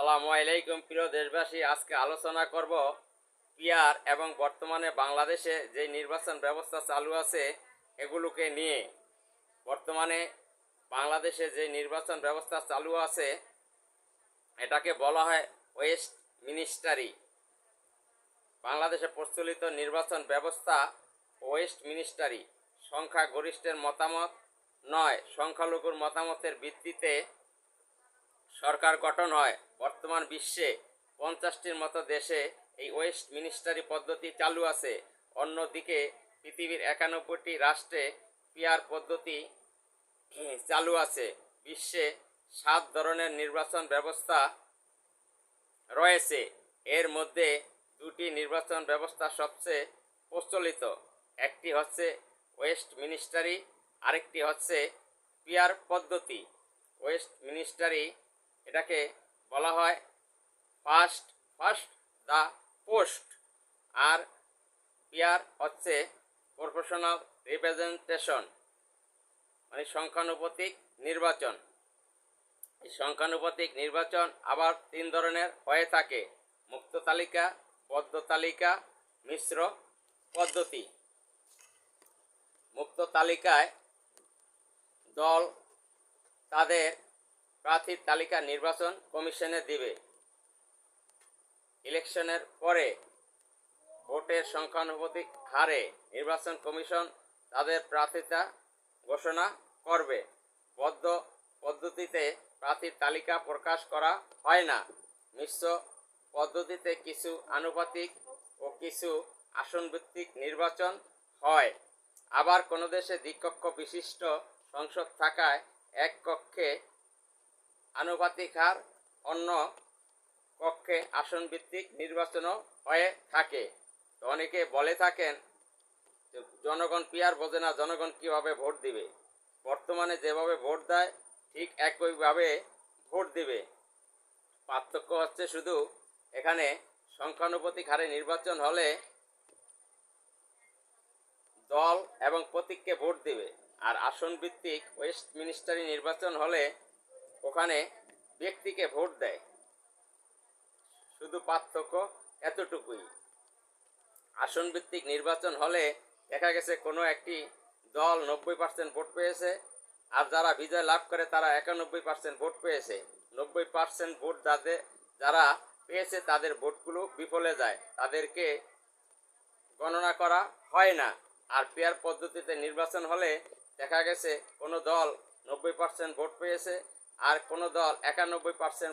সালামু আলাইকুম প্রিয় দেশবাসী, আজকে আলোচনা করব পিয়ার এবং বর্তমানে বাংলাদেশে যে নির্বাচন ব্যবস্থা চালু আছে এগুলোকে নিয়ে। বর্তমানে বাংলাদেশে যে নির্বাচন ব্যবস্থা চালু আছে, এটাকে বলা হয় ওয়েস্ট মিনিস্টারি। বাংলাদেশে প্রচলিত নির্বাচন ব্যবস্থা ওয়েস্ট মিনিস্টারি। সংখ্যাগরিষ্ঠের মতামত নয়, সংখ্যালঘুর মতামতের ভিত্তিতে সরকার গঠন হয়। বর্তমান বিশ্বে পঞ্চাশটির মতো দেশে এই ওয়েস্ট মিনিস্টারি পদ্ধতি চালু আছে। অন্যদিকে পৃথিবীর একানব্বইটি রাষ্ট্রে পিয়ার পদ্ধতি চালু আছে। বিশ্বে সাত ধরনের নির্বাচন ব্যবস্থা রয়েছে। এর মধ্যে দুটি নির্বাচন ব্যবস্থা সবচেয়ে প্রচলিত। একটি হচ্ছে ওয়েস্ট মিনিস্টারি, আরেকটি হচ্ছে পিয়ার পদ্ধতি। ওয়েস্ট মিনিস্টারি এটাকে বলা হয় ফার্স্ট ফার্স্ট দ্য পোস্ট আর পিয়ার হচ্ছে প্রফেশনাল রিপ্রেজেন্টেশন মানে সংখ্যানুপাতিক নির্বাচন। এই সংখ্যানুপাতিক নির্বাচন আবার তিন ধরনের হয়ে থাকে, মুক্ত তালিকা পদ্ম তালিকা, মিশ্র পদ্ধতি। মুক্ত তালিকায় দল তাদের প্রার্থীর তালিকা নির্বাচন কমিশনে দিবে। ইলেকশনের পরে ভোটের সংখ্যানুপাতিক হারে নির্বাচন কমিশন তাদের প্রার্থিতা ঘোষণা করবে। বদ্ধ পদ্ধতিতে প্রার্থীর তালিকা প্রকাশ করা হয় না। মিশ্র পদ্ধতিতে কিছু আনুপাতিক ও কিছু আসনভিত্তিক নির্বাচন হয়। আবার কোনো দেশে দ্বিকক্ষ বিশিষ্ট সংসদ থাকায় এক কক্ষে আনুপাতিক হার অন্য কক্ষে আসন ভিত্তিক নির্বাচনও হয়ে থাকে। তো অনেকে বলে থাকেন জনগণ পিয়ার বোঝে না, জনগণ কীভাবে ভোট দিবে? বর্তমানে যেভাবে ভোট দেয়, ঠিক একইভাবে ভোট দিবে। পার্থক্য হচ্ছে শুধু এখানে সংখ্যানুপাতিক হারে নির্বাচন হলে দল এবং প্রতীককে ভোট দিবে। আর আসন ভিত্তিক ওয়েস্ট মিনিস্টারি নির্বাচন হলে ওখানে ব্যক্তিকে ভোট দেয়। শুধু পার্থক্য এতটুকুই। আসন ভিত্তিক নির্বাচন হলে দেখা গেছে কোনো একটি দল নব্বই পার্সেন্ট ভোট পেয়েছে, আর যারা বিজয় লাভ করে তারা একানব্বই পার্সেন্ট ভোট পেয়েছে। নব্বই পার্সেন্ট ভোট যাদের, যারা পেয়েছে তাদের ভোটগুলো বিফলে যায়। তাদেরকে গণনা করা হয় না। আর পেয়ার পদ্ধতিতে নির্বাচন হলে দেখা গেছে কোনো দল নব্বই পার্সেন্ট ভোট পেয়েছে আর কোনো দল একানব্বই পার্সেন্ট